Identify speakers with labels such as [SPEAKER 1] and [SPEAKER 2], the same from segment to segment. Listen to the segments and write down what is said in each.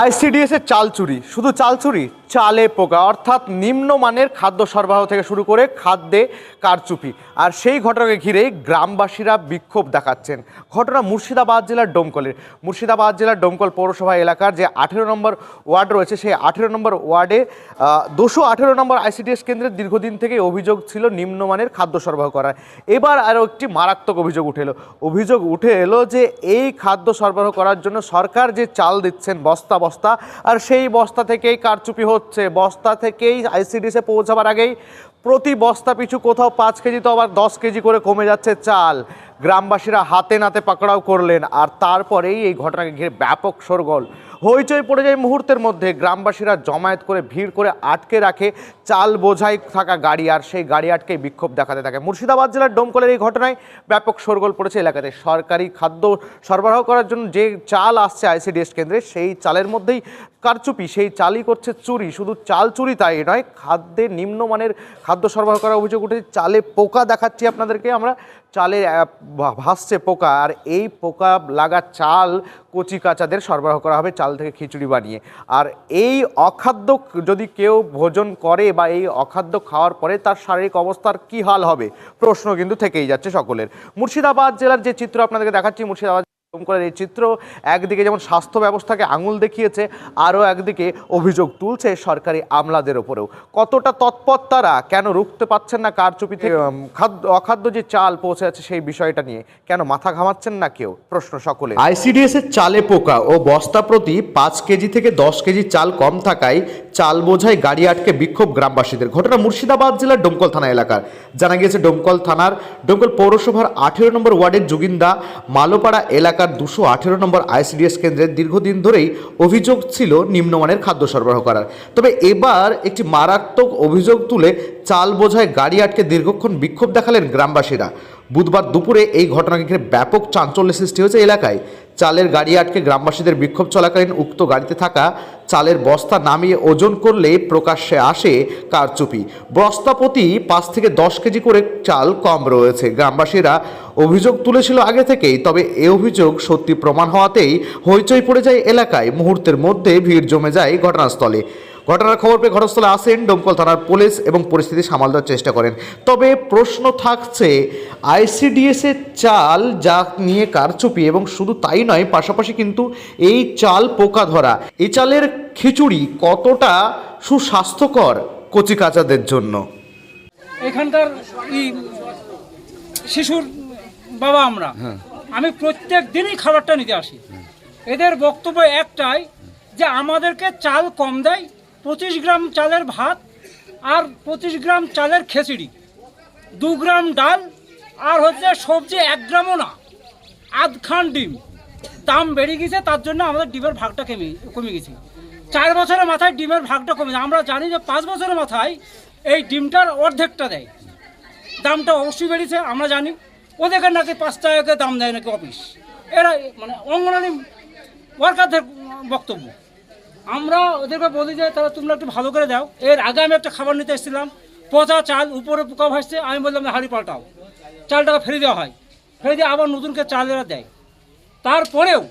[SPEAKER 1] ICDS এর চাল চুরি। শুধু চাল চুরি? চালে পোকা, অর্থাৎ নিম্নমানের খাদ্য সরবরাহ থেকে শুরু করে খাদ্যে কারচুপি। আর সেই ঘটনাকে ঘিরেই গ্রামবাসীরা বিক্ষোভ দেখাচ্ছেন। ঘটনা মুর্শিদাবাদ জেলার ডোমকলের। মুর্শিদাবাদ জেলার ডোমকল পৌরসভা এলাকার যে আঠেরো নম্বর ওয়ার্ড রয়েছে, সেই আঠেরো নম্বর ওয়ার্ডে দুশো আঠেরো নম্বর আইসিডিএস কেন্দ্রের দীর্ঘদিন থেকে অভিযোগ ছিল নিম্নমানের খাদ্য সরবরাহ করার এবার আরও একটি মারাত্মক অভিযোগ উঠে এলো। অভিযোগ উঠে এলো যে এই খাদ্য সরবরাহ করার জন্য সরকার যে চাল দিচ্ছেন বস্তা বস্তা, আর সেই বস্তা থেকেই কারচুপি হচ্ছে। বস্তা থেকেই আইসিডিসে পৌঁছাবার আগেই প্রতি বস্তা পিছু কোথাও পাঁচ কেজি তো আবার দশ কেজি করে কমে যাচ্ছে চাল। গ্রামবাসীরা হাতে নাতে পাকড়াও করলেন। আর তারপরেই এই ঘটনাকে ঘিরে ব্যাপক শোরগোল। হইচই পড়ে যায় মুহূর্তের মধ্যে। গ্রামবাসীরা জমায়েত করে, ভিড় করে আটকে রাখে। চাল বোঝাই থাকা গাড়ি, আর সেই গাড়ি আটকে বিক্ষোভ দেখাতে থাকে। মুর্শিদাবাদ জেলার ডোমকলের এই ঘটনায় ব্যাপক শোরগোল পড়েছে এলাকাতে। সরকারি খাদ্য সরবরাহ করার জন্য যে চাল আসছে আইসিডিএস কেন্দ্রে, সেই চালের মধ্যেই কারচুপি। সেই চালই করছে চুরি। শুধু চাল চুরি তাই নয় খাদ্যে নিম্নমানের খাদ্য সরবরাহ করার অভিযোগ উঠেছে। চালে পোকা দেখাচ্ছি আপনাদেরকে আমরা। চালে ভাসছে পোকা, আর এই পোকা লাগা চাল কচি কাচাদের সরবরাহ করা হবে চাল থেকে খিচুড়ি বানিয়ে। আর এই অখাদ্য যদি কেউ ভোজন করে বা এই অখাদ্য খাওয়ার পরে তার শারীরিক অবস্থার কি হাল হবে? প্রশ্ন কিন্তু থেকেই যাচ্ছে সকলের। মুর্শিদাবাদ জেলার যে চিত্র আপনাদেরকে দেখাচ্ছি, মুর্শিদাবাদ করে এই চিত্র একদিকে যেমন স্বাস্থ্য ব্যবস্থাকে আঙুল দেখিয়েছে আরও একদিকে অভিযোগ তুলছে সরকারি আমলাদের ওপরেও। কতটা তৎপর তারা? কেন রুখতে পাচ্ছেন না কারচুপি থেকে? খাদ্য অখাদ্য যে চাল পৌঁছে আছে সেই বিষয়টা নিয়ে। কেন মাথা ঘামাচ্ছেন না কেউ? প্রশ্ন সকলে
[SPEAKER 2] আইসিডিএস এর চালে পোকা ও বস্তা প্রতি পাঁচ কেজি থেকে দশ কেজি চাল কম থাকায় চাল বোঝাই গাড়ি আটকে বিক্ষোভ গ্রামবাসীদের। ঘটনা মুর্শিদাবাদ জেলার ডোমকল থানা এলাকার। জানা গিয়েছে, ডোমকল থানার ডোমকল পৌরসভার আঠেরো নম্বর ওয়ার্ডের যোগিন্দা মালোপাড়া এলাকার দুশো আঠেরো নম্বর আইসিডিএস কেন্দ্রের দীর্ঘদিন ধরেই অভিযোগ ছিল নিম্নমানের খাদ্য সরবরাহ করার। তবে এবার একটি মারাত্মক অভিযোগ তুলে চাল বোঝায় গাড়ি আটকে দীর্ঘক্ষণ বিক্ষোভ দেখালেন গ্রামবাসীরা। বুধবার দুপুরে এই ঘটনাকে ঘিরে ব্যাপক চাঞ্চল্য সৃষ্টি হয়েছে এলাকায়। চালের গাড়ি আটকে গ্রামবাসীদের বিক্ষোভ চলাকালীন উক্ত গাড়িতে থাকা চালের বস্তা নামিয়ে ওজন করলে প্রকাশ্যে আসে কারচুপি। বস্তা প্রতি পাঁচ থেকে দশ কেজি করে চাল কম রয়েছে। গ্রামবাসীরা অভিযোগ তুলেছিল আগে থেকেই, তবে এ অভিযোগ সত্যি প্রমাণ হওয়াতেই হইচই পড়ে যায় এলাকায়। মুহূর্তের মধ্যে ভিড় জমে যায় ঘটনাস্থলে। ঘটনার খবর পেয়ে ঘটনাস্থলে আসেন ডোমকল থানার পুলিশ এবং পরিস্থিতি সামাল দেওয়ার চেষ্টা করেন। তবে প্রশ্ন থাকছে আইসিডিএস এর চাল যা নিয়ে কারচুপি এবং শুধু তাই নয় পাশাপাশি কিন্তু এই চাল পোকা ধরা। এই চালের খিচুড়ি কতটা সুস্বাস্থ্যকর কচিকাচাদের জন্য?
[SPEAKER 3] এখানকার শিশুর বাবা আমরা। আমি প্রত্যেক দিনই খাবারটা নিতে আসি। এদের বক্তব্য একটাই যে আমাদেরকে চাল কম দেয় পঁচিশ গ্রাম চালের ভাত আর পঁচিশ গ্রাম চালের খিচুড়ি। দু গ্রাম ডাল আর হচ্ছে সবজি এক গ্রামও না আধখান ডিম। দাম বেড়ে গেছে, তার জন্য আমাদের ডিমের ভাগটা কমে কমে গেছে। চার বছরের মাথায় ডিমের ভাগটা কমে আমরা জানি যে পাঁচ বছরের মাথায় এই ডিমটার অর্ধেকটা দেয়। দামটা অবশ্যই বেড়েছে, আমরা জানি। ওদেরকে নাকি পাঁচ টাকা দাম দেয় নাকি অফিস। এরা মানে অঙ্গনারী ওয়ার্কারদের বক্তব্য। আমরা ওদেরকে বলি যে তাহলে তোমরা একটু ভালো করে দাও। এর আগে আমি একটা খাবার নিতে এসেছিলাম। পচা চাল উপরে পোকা ভাসছে আমি বললাম হাঁড়ি পাল্টাও। চালটাকে ফেলে দেওয়া হয়। ফেলে দিয়ে আবার নতুনকে চাল এরা দেয়। তারপরেও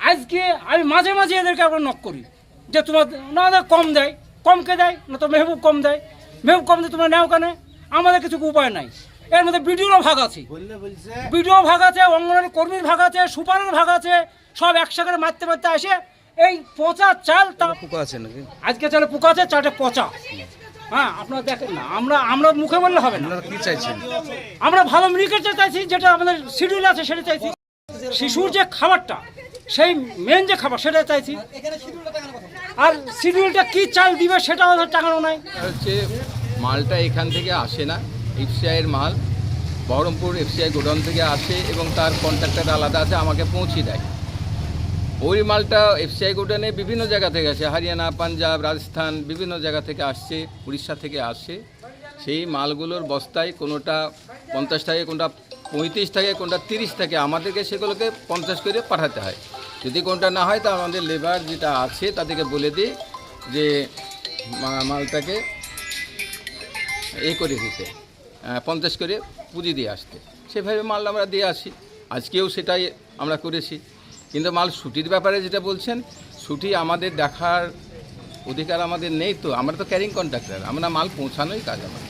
[SPEAKER 3] আজকে আমি মাঝে মাঝে এদেরকে আবার নক করি যে তোমার না ওদের কম দেয়। কমকে দেয় না তো মেহবুব কম দেয়। মেহবুব কম দেয় তোমরা নেও কেন? আমাদের কিছু উপায় নাই। এর মধ্যে বিডিওরও ভাগ আছে। বিডিও ভাগ আছে অঙ্গনওয়াড়ি কর্মীর ভাগ আছে সুপারের ভাগ আছে সব একসাথে মারতে মারতে আসে। এই পচা চাল তা
[SPEAKER 4] পোকা আছে নাকি?
[SPEAKER 3] আজকে চালে পোকা আছে চালটা পচা। হ্যাঁ আপনারা দেখেন না আমরা আমরা মুখে বললে হবে না।
[SPEAKER 4] আপনারা কি চাইছেন?
[SPEAKER 3] আমরা ভালো মিনিকেট চাইছি যেটা আমাদের শিডিউল আছে সেটা চাইছি। শিশুর যে খাবারটা সেই মেন যে খাবার সেটা চাইছি। আর শিডিউলটা কি চাল দিবে সেটা ওদের টাকানো নাই।
[SPEAKER 5] হচ্ছে মালটা এখান থেকে আসে না এফসিআইয়ের মাল। বহরমপুর এফসিআই গোডাউন থেকে আসে এবং তার কন্ট্রাক্টার আলাদা আছে আমাকে পৌঁছে দেয়। ওই মালটা এফসিআই গোডাউনে বিভিন্ন জায়গা থেকে আসে, হরিয়ানা, পাঞ্জাব, রাজস্থান বিভিন্ন জায়গা থেকে আসছে, উড়িষ্যা থেকে আসছে সেই মালগুলোর বস্তায় কোনোটা পঞ্চাশ টাকা কোনটা পঁয়ত্রিশ থাকে, কোনটা তিরিশ থাকে আমাদেরকে সেগুলোকে পঞ্চাশ করে পাঠাতে হয়। যদি কোনটা না হয় তা আমাদের লেবার যেটা আছে, তাদেরকে বলে দিই যে মালটাকে এ করে দিতে পঞ্চাশ করে পুঁজি দিয়ে আসতে। সেভাবে মাল আমরা দিয়ে আসি। আজকেও সেটাই আমরা করেছি। কিন্তু মাল ছুটির ব্যাপারে যেটা বলছেন, ছুটি আমাদের দেখার অধিকার আমাদের নেই তো, আমরা তো ক্যারিং কন্ট্রাক্টর আমরা মাল পৌঁছানোই কাজ আমার